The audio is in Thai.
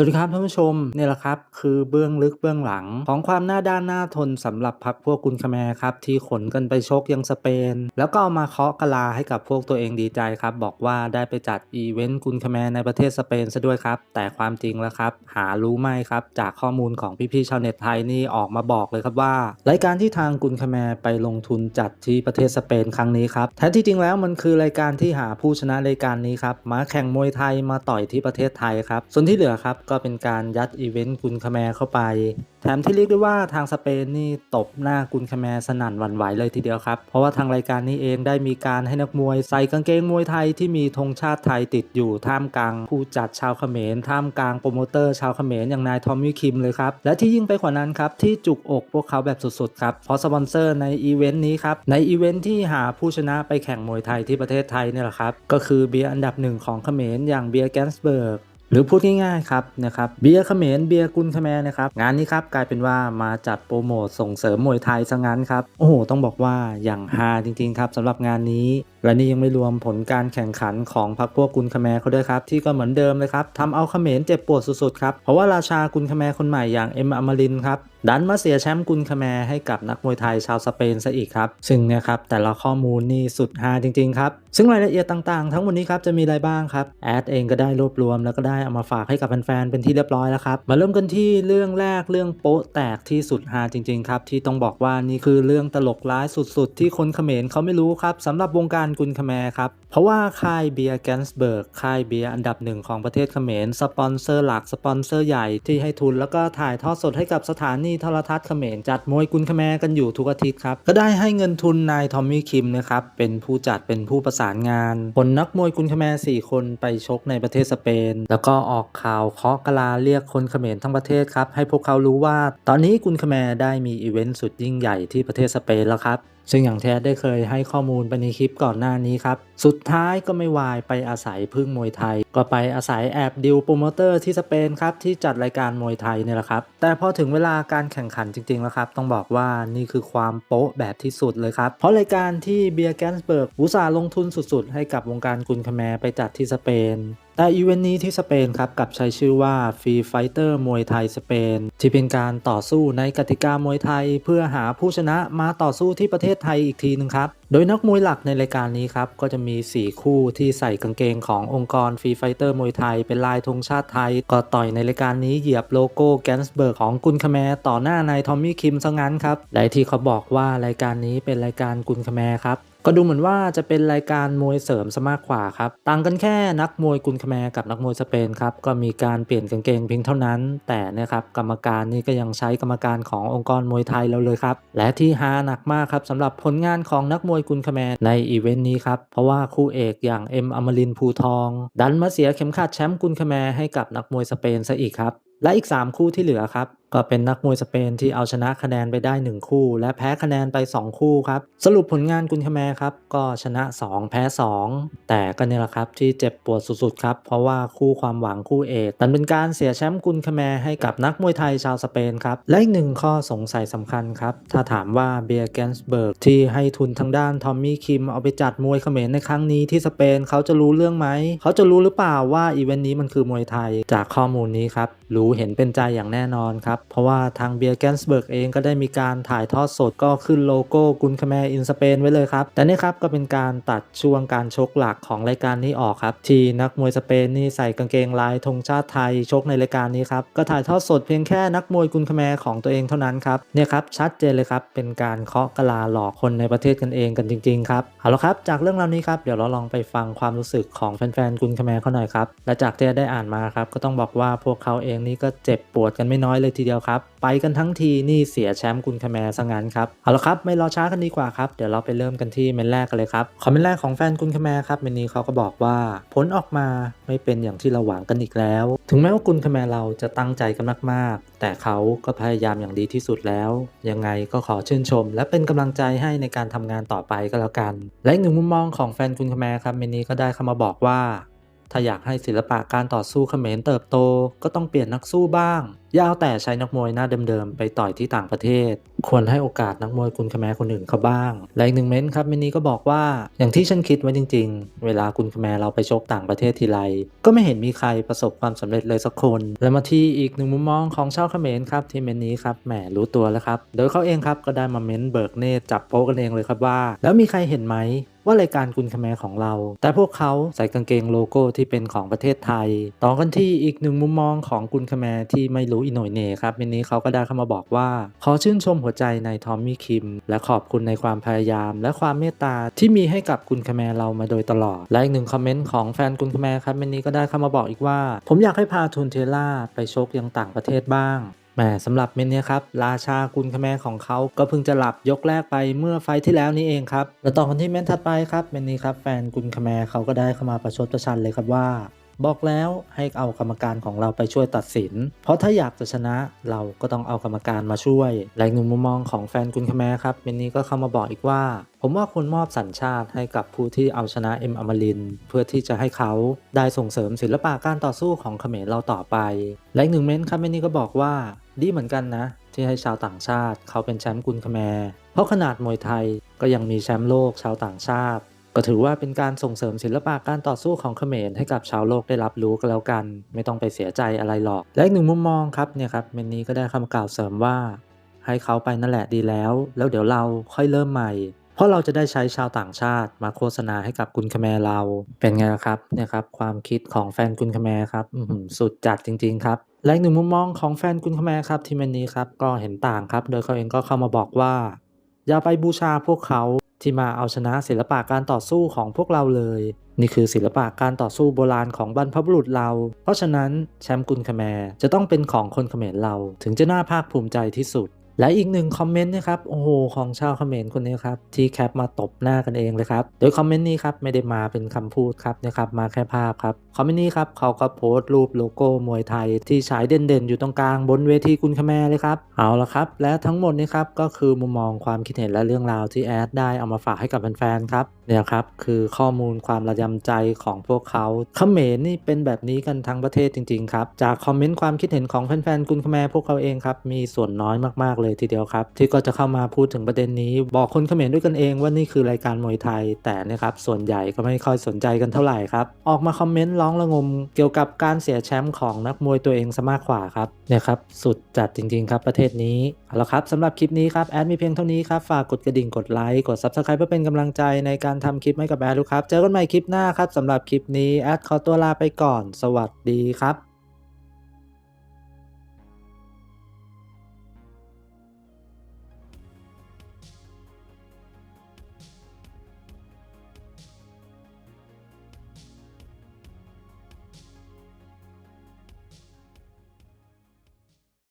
สวัสดีครับท่านผู้ชมนี่แหละครับ คือเบื้องลึกเบื้องหลัง ของความหน้าด้านหน้าทนสำหรับพักพวกกุนคแมร์ครับ ที่ขนกันไปชกยังสเปน แล้วก็เอามาเคาะกะลาให้กับพวกตัวเองดีใจครับ บอกว่าได้ไปจัดอีเวนต์กุนคแมร์ในประเทศสเปนซะด้วยครับ แต่ความจริงแล้วครับ หารู้ไหมครับ จากข้อมูลของพี่ๆชาวเน็ตไทยนี่ออกมาบอกเลยครับว่ารายการที่ทางกุนคแมร์ไปลงทุนจัดที่ประเทศสเปนครั้งนี้ครับแท้ที่จริงแล้วมันคือรายการที่หาผู้ชนะรายการนี้ครับมาแข่งมวยไทยมาต่อยที่ประเทศไทยครับส่วนที่เหลือครับก็เป็นการยัดอีเวนต์กุนคาแมร์เข้าไป แถมที่เรียกได้ว่าทางสเปนนี่ตบหน้ากุนคาแมร์สนั่นหวั่นไหวเลยทีเดียวครับ เพราะว่าทางรายการนี้เองได้มีการให้นักมวยใส่กางเกงมวยไทยที่มีธงชาติไทยติดอยู่ท่ามกลางผู้จัดชาวเขมรท่ามกลางโปรโมเตอร์ชาวเขมรอย่างนายทอมมี่คิมเลยครับ และที่ยิ่งไปกว่านั้นครับที่จุกอกพวกเขาแบบสุดๆครับเพราะสปอนเซอร์ในอีเวนต์นี้ครับในอีเวนต์ที่หาผู้ชนะไปแข่งมวยไทยที่ประเทศไทยนี่แหละครับก็คือเบียร์อันดับหนึ่งของเขมรอย่างเบียร์แกนสเบิร์ก หรือพูดง่ายๆครับนะครับเบียร์เขมรเบียร์กุนคาแมร์นะครับงานนี้ครับกลายเป็นว่ามาจัดโปรโมทส่งเสริมมวยไทยซะงั้นครับโอ้โหต้องบอกว่าอย่างฮาจริงๆครับสำหรับงานนี้และนี่ยังไม่รวมผลการแข่งขันของพรรคพวกกุนคาแมร์เขาด้วยครับที่ก็เหมือนเดิมเลยครับทำเอาเขมรเจ็บปวดสุดๆครับเพราะว่าราชากุนคาแมร์คนใหม่อย่างเอ็มอมรินครับดันมาเสียแชมป์กุนคาแมร์ให้กับนักมวยไทยชาวสเปนซะอีกครับ ซึ่งเนี่ยครับแต่ละข้อมูลนี่สุดฮาจริงๆครับ ซึ่งรายละเอียดต่างๆ ทั้งหมดนี้ครับจะมีอะไรบ้างครับ แอดเองก็ได้รวบรวมแล้วก็ได้เอามาฝากให้กับแฟนๆเป็นที่เรียบร้อยแล้วครับ มาเริ่มกันที่เรื่องแรกเรื่องโป๊ะแตกที่สุดฮาจริงๆครับที่ต้องบอกว่านี่คือเรื่องตลกร้ายสุดๆ ที่คนเขมรเขาไม่รู้ครับสำหรับวงการกุนคาแมร์ครับเพราะว่าค่ายเบียร์แกนสเบิร์กค่ายเบียร์อันดับหนึ่งของประเทศเขมรสปอนเซอร์หลักสปอนเซอร์ใหญ่ที่ให้ทุนแล้วก็ถ่ายทอดสดให้กับสถานีีโทรทัศน์เขมรจัดมวยกุนขแมกันอยู่ทุกอาทิตย์ครับ ก็ได้ให้เงินทุนนายทอมมี่คิมนะครับ เป็นผู้จัดเป็นผู้ประสานงานผลนักมวยกุนขแมร์สี่คนไปชกในประเทศสเปน แล้วก็ออกข่าวเคาะกะลาเรียกคนเขมรทั้งประเทศครับ ให้พวกเขารู้ว่า ตอนนี้กุนขแมร์ได้มีอีเวนต์สุดยิ่งใหญ่ที่ประเทศสเปนแล้วครับ ซึ่งอย่างแท้ได้เคยให้ข้อมูลไปในคลิปก่อนหน้านี้ครับ สุดท้ายก็ไม่วายไปอาศัยพึ่งมวยไทย ก็ไปอาศัยแอบดิวโปรโมเตอร์ที่สเปนครับที่จัดรายการมวยไทยเนี่ยแหละครับ แต่พอถึงเวลาการแข่งขันจริงๆแล้วครับ ต้องบอกว่านี่คือความโป๊ะแบบที่สุดเลยครับ เพราะรายการที่เบียร์แกนสเบิร์กอุตสาห์ลงทุนสุดๆ ให้กับวงการกุนคาแมไปจัดที่สเปน แต่อีเวนต์นี้ที่สเปนครับกับใช้ชื่อว่าฟรีไฟเตอร์มวยไทยสเปน ที่เป็นการต่อสู้ในกติกามวยไทย เพื่อหาผู้ชนะมาต่อสู้ที่ประเทศไทยอีกทีหนึงครับ โดยนักมวยหลักในรายการนี้ครับ ก็จะมี 4 คู่ที่ใส่กางเกงขององค์กรฟรีไฟเตอร์มวยไทย เป็นลายธงชาติไทย ก็ต่อยในรายการนี้เหยียบโลโก้แกนสเบิร์กของกุนคาแมต่อหน้านายทอมมี่คิมซะงั้นครับและที่เขาบอกว่ารายการนี้เป็นรายการกุนคาแมครับ ก็ดูเหมือนว่าจะเป็นรายการมวยเสริมซะมากกว่าครับ ต่างกันแค่นักมวยกุนคแมกับนักมวยสเปนครับ ก็มีการเปลี่ยนกางเกงเพียงเท่านั้น แต่นะครับกรรมการนี่ก็ยังใช้กรรมการขององค์กรมวยไทยเราเลยครับ และที่ฮาหนักมากครับสำหรับผลงานของนักมวยกุนคแมในอีเวนต์นี้ครับ เพราะว่าคู่เอกอย่างเอ็มอมรินภูทอง ดันมาเสียเข็มขัดแชมป์กุนคแมให้กับนักมวยสเปนซะอีกครับและอีก 3 คู่ที่เหลือครับ ก็เป็นนักมวยสเปนที่เอาชนะคะแนนไปได้ 1 คู่ และแพ้คะแนนไป 2 คู่ครับ สรุปผลงานกุนคาแมครับ ก็ชนะ 2 แพ้ 2 แต่ก็เนี่ยแหละครับที่เจ็บปวดสุดๆครับ เพราะว่าคู่ความหวังคู่เอกมันเป็นการเสียแชมป์กุนคาแมให้กับนักมวยไทยชาวสเปนครับ และอีกหนึ่งข้อสงสัยสำคัญครับ ถ้าถามว่าเบียร์แกนสเบิร์กที่ให้ทุนทางด้านทอมมี่คิมเอาไปจัดมวยเขมรในครั้งนี้ที่สเปนเขาจะรู้เรื่องไหมเขาจะรู้หรือเปล่าว่าอีเวนต์นี้มันคือมวยไทย จากข้อมูลนี้ครับรู้เห็นเป็นใจอย่างแน่นอนครับเพราะว่าทางเบียร์แกนสเบิร์กเองก็ได้มีการถ่ายทอดสดก็ขึ้นโลโก้กุนคาแมร์อินสเปนไว้เลยครับ แต่นี่ครับก็เป็นการตัดช่วงการชกหลักของรายการนี้ออกครับ ที่นักมวยสเปนนี่ใส่กางเกงลายธงชาติไทยชกในรายการนี้ครับ ก็ถ่ายทอดสดเพียงแค่นักมวยกุนคาแมร์ของตัวเองเท่านั้นครับเนี่ยครับชัดเจนเลยครับเป็นการเคาะกะลาหลอกคนในประเทศกันเองกันจริงๆครับเอาละครับจากเรื่องราวนี้ครับเดี๋ยวเราลองไปฟังความรู้สึกของแฟนๆกุนคาแมร์เขาหน่อยครับและจากที่ได้อ่านมาครับก็ต้องบอกว่าพวกเขาเองนี่ก็เจ็บปวดกันไม่น้อยเลยทีเดียวครับ ไปกันทั้งทีนี่เสียแชมป์กุนคาแมร์ซะงั้นครับเอาละครับไม่รอช้ากันดีกว่าครับเดี๋ยวเราไปเริ่มกันที่เมนแรกกันเลยครับคอมเมนต์แรกของแฟนกุนคาแมร์ครับเมนนี้เขาก็บอกว่าผลออกมาไม่เป็นอย่างที่เราหวังกันอีกแล้ว ถึงแม้ว่ากุนคาแมร์เราจะตั้งใจกันมากๆ แต่เขาก็พยายามอย่างดีที่สุดแล้ว ยังไงก็ขอชื่นชม และเป็นกำลังใจให้ในการทำงานต่อไปก็แล้วกัน และอีกหนึ่งมุมมองของแฟนกุนคาแมร์ครับเมนนี้ก็ได้เข้ามาบอกว่าถ้าอยากให้ศิลปะการต่อสู้เขมรเติบโต ก็ต้องเปลี่ยนนักสู้บ้าง อย่าเอาแต่ใช้นักมวยหน้าเดิมๆ ไปต่อยที่ต่างประเทศ ควรให้โอกาสนักมวยคุณคแมร์คนอื่นเขาบ้าง และอีกหนึ่งเม้นต์ครับเมนนี้ก็บอกว่าอย่างที่ฉันคิดไว้จริง ๆ เวลาคุณคแมร์เราไปชกต่างประเทศทีไร ก็ไม่เห็นมีใครประสบความสำเร็จเลยสักคน และมาที่อีกหนึ่งมุมมองของชาวเขมรครับที่เม้นนี้ครับแหมรู้ตัวแล้วครับโดยเขาเองครับก็ได้มาเม้นเบิกเนตจับโป๊กันเองเลยครับว่า แล้วมีใครเห็นไหมว่ารายการกุนคแมร์ของเรา แต่พวกเขาใส่กางเกงโลโก้ที่เป็นของประเทศไทย ต่อกันที่อีกหนึ่งมุมมองของกุนคแมร์ที่ไม่รู้อิโนยเน่ครับวันนี้เขาก็ได้เข้ามาบอกว่า ขอชื่นชมหัวใจในทอมมี่คิม และขอบคุณในความพยายาม และความเมตตาที่มีให้กับกุนคแมรเรามาโดยตลอด และอีกหนึ่งคอมเมนต์ของแฟนกุนคแมรครับวันนี้ก็ได้เข้ามาบอกอีกว่า ผมอยากให้พาทุนเทล่าไปชกยังต่างประเทศบ้างแหมสำหรับเมนเนี้ยครับ ราชากุลคแมของเขาก็เพิ่งจะหลับยกแรกไปเมื่อไฟที่แล้วนี้เองครับ แล้วต่อกันที่เมนถัดไปครับเมนนี้ครับแฟนกุลคแมเขาก็ได้เข้ามาประชดประชันเลยครับว่า บอกแล้วให้เอากรรมการของเราไปช่วยตัดสิน เพราะถ้าอยากจะชนะเราก็ต้องเอากรรมการมาช่วยและอีกหนึ่งมุมมองของแฟนกุลคแมครับเมนนี้ก็เข้ามาบอกอีกว่า ผมว่าควรมอบสัญชาติให้กับผู้ที่เอาชนะเอ็มอมรินเพื่อที่จะให้เขาได้ส่งเสริมศิลปะการต่อสู้ของเขมรเราต่อไปและอีกหนึ่งเม้นครับเมนนี้ก็บอกว่าดีเหมือนกันนะ ที่ให้ชาวต่างชาติเขาเป็นแชมป์กุลคแมร์เพราะขนาดมวยไทยก็ยังมีแชมป์โลกชาวต่างชาติ ก็ถือว่าเป็นการส่งเสริมศิลปะการต่อสู้ของเขมรให้กับชาวโลกได้รับรู้กันแล้วกัน ไม่ต้องไปเสียใจอะไรหรอก และอีกหนึ่งมุมมองครับเนี่ยครับเมนนี้ก็ได้คำกล่าวเสริมว่า ให้เขาไปนั่นแหละดีแล้ว แล้วเดี๋ยวเราค่อยเริ่มใหม่ เพราะเราจะได้ใช้ชาวต่างชาติมาโฆษณาให้กับกุนคแมรเรา เป็นไงล่ะครับเนี่ยครับความคิดของแฟนกุนคแมรครับสุดจัดจริง ๆ ครับและอีกหนึ่งมุมมองของแฟนกุนคแมรครับที่เมนนี้ครับก็เห็นต่างครับ โดยเขาเองก็เข้ามาบอกว่า อย่าไปบูชาพวกเขา ที่มาเอาชนะศิลปะการต่อสู้ของพวกเราเลย นี่คือศิลปะการต่อสู้โบราณของบรรพบุรุษเรา เพราะฉะนั้นแชมป์กุนคแมจะต้องเป็นของคนเขมรเราถึงจะน่าภาคภูมิใจที่สุด และอีกหนึ่งคอมเมนต์นะครับโอ้โหของชาวเขมรคนนี้ครับที่แคปมาตบหน้ากันเองเลยครับโดยคอมเมนต์นี้ครับไม่ได้มาเป็นคำพูดครับนะครับมาแค่ภาพครับ คอมเมนต์นี้ครับเขาก็โพสต์รูปโลโก้มวยไทย ที่ฉายเด่นๆ อยู่ตรงกลางบนเวทีกุนคแมร์เลยครับ เอาละครับ และทั้งหมดนี้ครับก็คือมุมมองความคิดเห็นและเรื่องราวที่แอดได้เอามาฝากให้กับแฟนๆครับเนี่ยครับคือข้อมูลความระยำใจของพวกเขาเขมรนี่เป็นแบบนี้กันทั้งประเทศจริงๆครับจากคอมเมนต์ความคิดเห็นของแฟนๆกุนคแมร์พวกเขาเองครับมีส่วนน้อยมากๆเลยทีเดียวครับ ที่ก็จะเข้ามาพูดถึงประเด็นนี้ บอกคนเขมรด้วยกันเองว่านี่คือรายการมวยไทย แต่นะครับส่วนใหญ่ก็ไม่ค่อยสนใจกันเท่าไหร่ครับออกมาคอมเมนต์ร้อองระงมเกี่ยวกับการเสียแชมป์ของนักมวยตัวเองซะมากกว่าครับเนี่ยครับสุดจัดจริงๆครับประเทศนี้เอาละครับสำหรับคลิปนี้ครับแอดมีเพียงเท่านี้ครับฝากกดกระดิ่งกดไลค์กด Subscribe เพื่อเป็นกำลังใจในการทำคลิปให้กับแอดดูครับเจอกันใหม่คลิปหน้าครับสำหรับคลิปนี้แอดขอตัวลาไปก่อน สวัสดีครับ